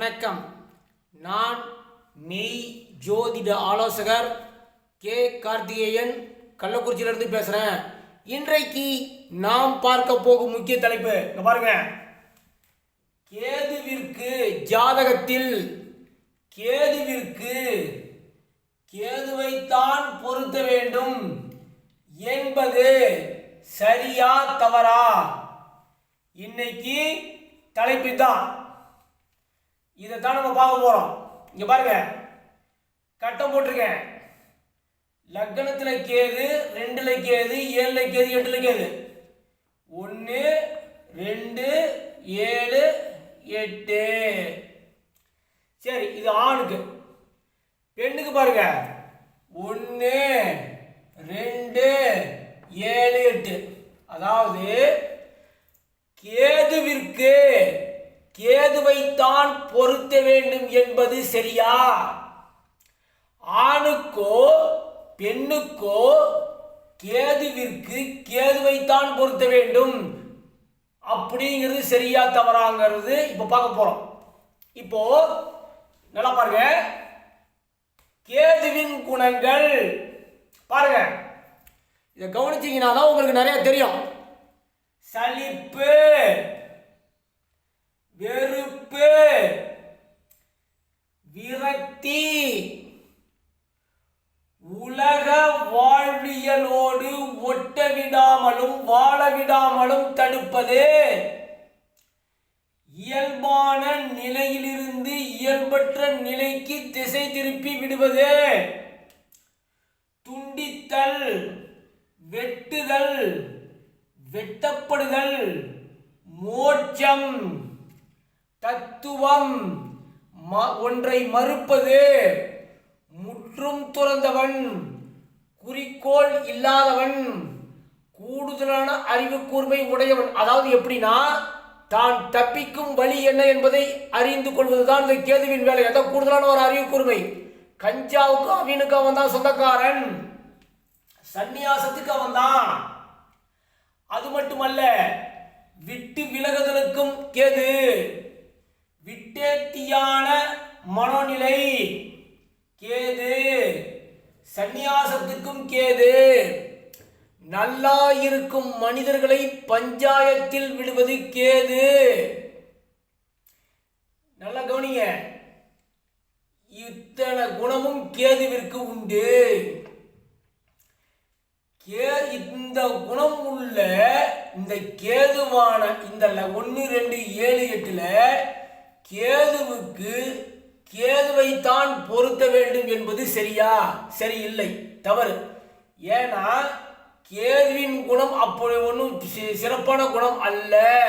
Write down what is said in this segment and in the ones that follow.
வணக்கம். நான் மெய் ஜோதிட ஆலோசகர் கே. கார்த்திகேயன் கள்ளக்குறிச்சியிலிருந்து பேசுகிறேன் இன்றைக்கு நாம் பார்க்க போகும் முக்கிய தலைப்பு இங்க பாருங்க. கேதுவிற்கு ஜாதகத்தில் கேதுவிற்கு கேதுவைத்தான் பொருத்த வேண்டும் என்பது சரியா தவறா? இன்னைக்கு தலைப்பு தான். இதைத்தான் நம்ம பார்க்க போறோம். இங்க பாருங்க. கட்டம் போட்டிருக்கேன். லக்னத்துல கேது ரெண்டுல கேது ஏழுல கேது எட்டுல கேது. ஒன்று ரெண்டு ஏழு எட்டு. சரி இது ஆணுக்கு. பெண்ணுக்கு பாருங்க. ஒன்று ரெண்டு ஏழு எட்டு. அதாவது கேதுவிற்கு கேதுவைத்தான் பொருத்த வேண்டும் என்பது சரியா? ஆணுக்கோ பெண்ணுக்கோ கேதுவிற்கு கேதுவைத்தான் பொருத்த வேண்டும். அப்படிங்கிறது சரியா தவறாங்கிறது இப்போ பார்க்க போகிறோம் இப்போ நல்லா பாருங்க. கேதுவின் குணங்கள் பாருங்க. இதை கவனிச்சிங்கன்னா தான் உங்களுக்கு நிறைய தெரியும். சலிப்பு. வெறுப்பு. விரக்தி. உலக வாழ்வியலோடு ஒட்ட விடாமலும் வாழ விடாமலும் தடுப்பது இயல்பான நிலையிலிருந்து இயல்பற்ற நிலைக்கு திசை திருப்பி விடுவது. துண்டித்தல் வெட்டுதல் வெட்டப்படுதல் மோட்சம். தத்துவம் ம- ஒன்றை மறுப்பது முற்றும் துறந்தவன் குறிக்கோள் இல்லாதவன் கூடுதலான அறிவு கூர்மை உடையவன். அதாவது எப்படின்னா தான் தப்பிக்கும் வழி என்ன என்பதை அறிந்து கொள்வதுதான் இந்த கேதுவின் வேலை. எதை கூடுதலான ஒரு அறிவு கூர்மை. கஞ்சாவுக்கு அவனுக்கு அவன் தான் சொந்தக்காரன். சந்நியாசத்துக்கு அவன் தான். அது மட்டுமல்ல விட்டு விலகுதலுக்கும் கேது விட்டேத்தியான மனோநிலை. கேது. சந்நியாசத்துக்கும் கேது. நல்லா இருக்கும் மனிதர்களை பஞ்சாயத்தில் விடுவது கேது. நல்லா கவனிங்க. இத்தனை குணமும் கேதுவிற்கு உண்டு. கே இந்த குணம் உள்ள இந்த கேதுவான இந்த ஒன்று ரெண்டு ஏழு எட்டுல கேதுவுக்கு கேதுவைத்தான் பொருத்த வேண்டும் என்பது சரியா? சரியில்லை. தவறு. ஏன்னா கேதுவின் குணம் அப்படி ஒன்றும் சி- சிறப்பான குணம் அல்ல.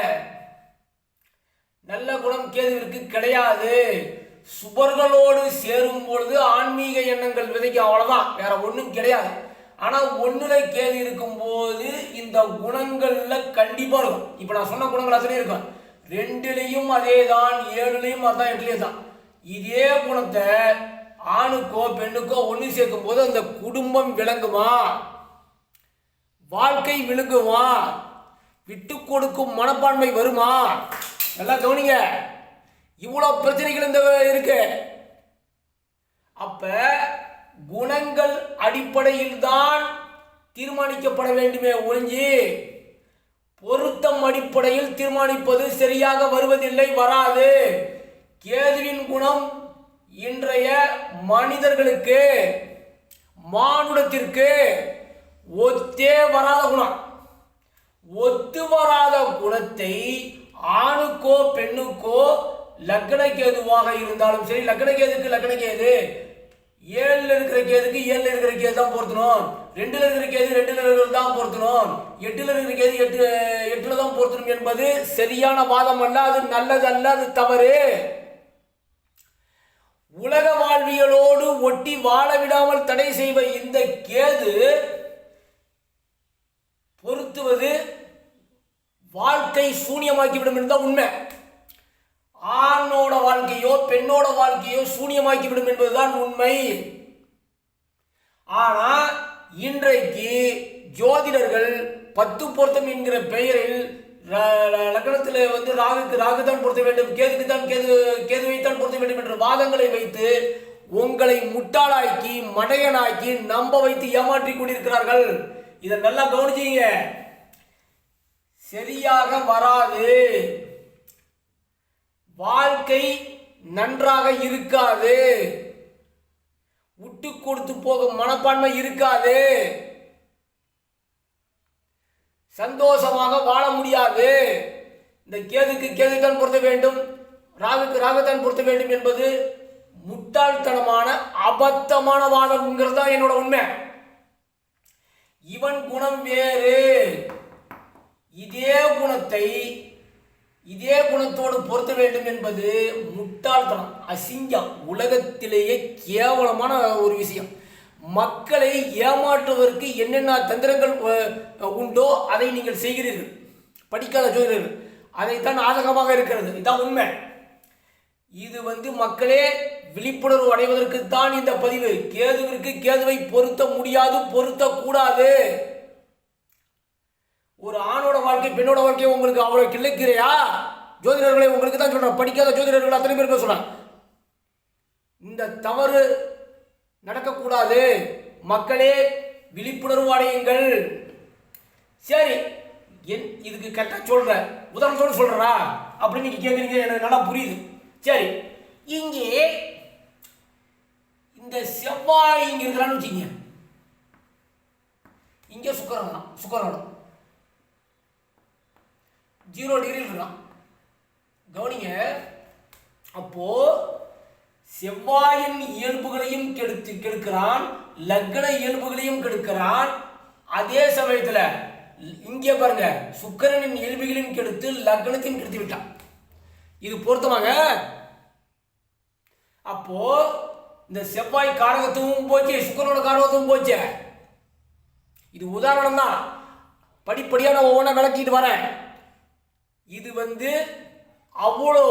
நல்ல குணம் கேதுவிற்கு கிடையாது. சுபர்களோடு சேரும் பொழுது ஆன்மீக எண்ணங்கள் விதைக்கும் அவ்வளவுதான். வேற ஒன்றும் கிடையாது. ஆனா ஒண்ணுல கேது இருக்கும்போது இந்த குணங்கள்ல கண்டிப்பாக இருக்கும். இப்போ நான் சொன்ன குணங்கள் அத்தனை இருக்கும். ரெண்டுலையும் அதே தான் ஏழுலையும் அதான் எட்டுலையும் தான் இதே குணத்தை ஆணுக்கோ பெண்ணுக்கோ ஒன்று சேர்க்கும் போது அந்த குடும்பம் விளங்குமா? வாழ்க்கை விழுங்குமா? விட்டு கொடுக்கும் மனப்பான்மை வருமா? நல்லா கவனிங்க. இவ்வளோ பிரச்சனைகள் இந்த இருக்கு. அப்ப குணங்கள் அடிப்படையில் தான் தீர்மானிக்கப்பட வேண்டுமே ஒழிஞ்சு பொருத்தம் அடிப்படையில் தீர்மானிப்பது சரியாக வருவதில்லை வராது. கேதுவின் குணம் இன்றைய மனிதர்களுக்கு மானுடத்திற்கு ஒத்தே வராத குணம். ஒத்து வராத குணத்தை ஆணுக்கோ பெண்ணுக்கோ லக்னகேதுவாக இருந்தாலும் சரி லக்ன கேதுக்கு ஏழில் இருக்கிற கேதுக்கு ஏழில் இருக்கிற கேது தான் பொருத்தணும். ரெண்டுல இருக்கிற கேது ரெண்டுல இருக்கிறது தான் பொருத்தணும். எட்டுல இருக்கிற கேது எட்டு எட்டுல தான் பொருத்தணும் என்பது சரியான வாதம் அல்ல அது நல்லதல்ல அது தவறு. உலக வாழ்வியலோடு ஒட்டி வாழ விடாமல் தடை செய்வ இந்த கேது பொருத்துவது வாழ்க்கை சூனியமாக்கிவிடும் என்பதுதான் உண்மை. ஆணோட வாழ்க்கையோ பெண்ணோட வாழ்க்கையோ சூனியமாக்கிவிடும் என்பதுதான் உண்மை. ஆனால் இன்றைக்கு ஜோதிடர்கள் பத்து பொருத்தம் என்கிற பெயரில் லக்னத்தில் வந்து ராகுக்கு ராகு தான் பொருத்த வேண்டும் கேதுக்கு தான் கேது கேதுவை தான் பொருத்த வேண்டும் என்ற வாதங்களை வைத்து உங்களை முட்டாளாக்கி மடையனாக்கி நம்ப வைத்து ஏமாற்றிக் கொண்டிருக்கிறார்கள். இதை நல்லா கவனிச்சிங்க. சரியாக வராது. வாழ்க்கை நன்றாக இருக்காது. விட்டு கொடுத்து போகும் மனப்பான்மை இருக்காது. சந்தோஷமாக வாழ முடியாது. இந்த கேதுக்கு கேதுதான் பொருத்த வேண்டும் ராகுக்கு ராகத்தான் பொருத்த வேண்டும் என்பது முட்டாள்தனமான அபத்தமான வாதம்ங்கிறது தான் என்னோட உண்மை. இவன் குணம் வேறு. இதே குணத்தை இதே குணத்தோடு பொருத்த வேண்டும் என்பது முட்டாள்தனம் அசிங்கம் உலகத்திலேயே கேவலமான ஒரு விஷயம். மக்களை ஏமாற்றுவதற்கு என்னென்ன தந்திரங்கள் உண்டோ அதை நீங்கள் செய்கிறீர்கள். படிக்காத ஜோதிடர்கள் அதைத்தான் ஆதகமாக இருக்கிறது. இதுதான் உண்மை. இது வந்து மக்களே விழிப்புணர்வு அடைவதற்கு தான் இந்த பதிவு. கேதுவிற்கு கேதுவை பொருத்த முடியாது பொருத்தக்கூடாது. ஒரு ஆணோட வாழ்க்கை பெண்ணோட வாழ்க்கை உங்களுக்கு அவ்வளோ கிள்ளைக்கிறையா ஜோதிடர்களை உங்களுக்கு தான் சொல்கிறேன் படிக்காத ஜோதிடர்கள் அத்தனை பேருக்கு சொல்றேன் இந்த தவறு நடக்கக்கூடாது. மக்களே விழிப்புணர்வு அடையுங்கள். சரி என் இதுக்கு கரெக்டாக சொல்கிறேன் உதாரணத்தோடு சொல்கிறா அப்படின்னு நீங்கள் கேட்குறீங்க எனக்கு நல்லா புரியுது. சரி இங்கே இந்த செவ்வாய் இங்கே இருக்கிறான்னு வச்சுங்க இங்கே சுக்கரன் தான் சுக்கரன் ஜீரோ டிகிரி இருக்கலாம் கவனிங்க. அப்போ செவ்வாயின் இயல்புகளையும் கெடுத்து கெடுக்கிறான் லக்ன இயல்புகளையும் கெடுக்கிறான். அதே சமயத்தில் இங்கே பாருங்க சுக்கரனின் இயல்புகளையும் கெடுத்து லக்னத்தையும் கெடுத்து விட்டான். இது பொருத்தமாக அப்போ இந்த செவ்வாய் காரகத்தும் போச்சு சுக்கரனோட காரகத்தும் போச்சு. இது உதாரணம் தான் படிப்படியாக நான் ஒவ்வொன்றா விளக்கிட்டு வரேன். இது வந்து அவ்வளோ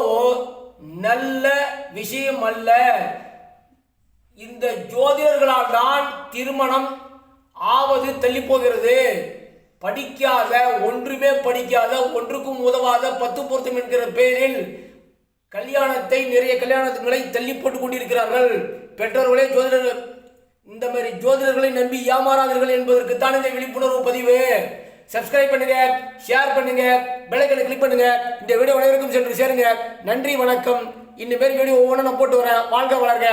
நல்ல விஷயம் அல்ல இந்த ஜோதிடர்களால் தான் திருமணம் ஆவது தள்ளி போகிறது படிக்காத ஒன்றுமே படிக்காத ஒன்றுக்கும் உதவாத பத்து பொருத்தம் என்கிற பெயரில் கல்யாணத்தை நிறைய கல்யாணங்களை தள்ளி போட்டுக் கொண்டிருக்கிறார்கள். பெற்றோர்களே ஜோதிடர்கள் இந்த மாதிரி ஜோதிடர்களை நம்பி ஏமாறாதீர்கள் என்பதற்குத்தான் இந்த விழிப்புணர்வு பதிவு. சப்ஸ்கிரைப் பண்ணுங்க ஷேர் பண்ணுங்க பெல்லைக்கனை கிளிக் பண்ணுங்க. இந்த வீடியோ அனைவருக்கும் சென்று சேருங்க. நன்றி வணக்கம். இன்னும் பேர் வீடியோ ஒவ்வொன்றும் நான் போட்டு வரேன். வாழ்க வளர்க.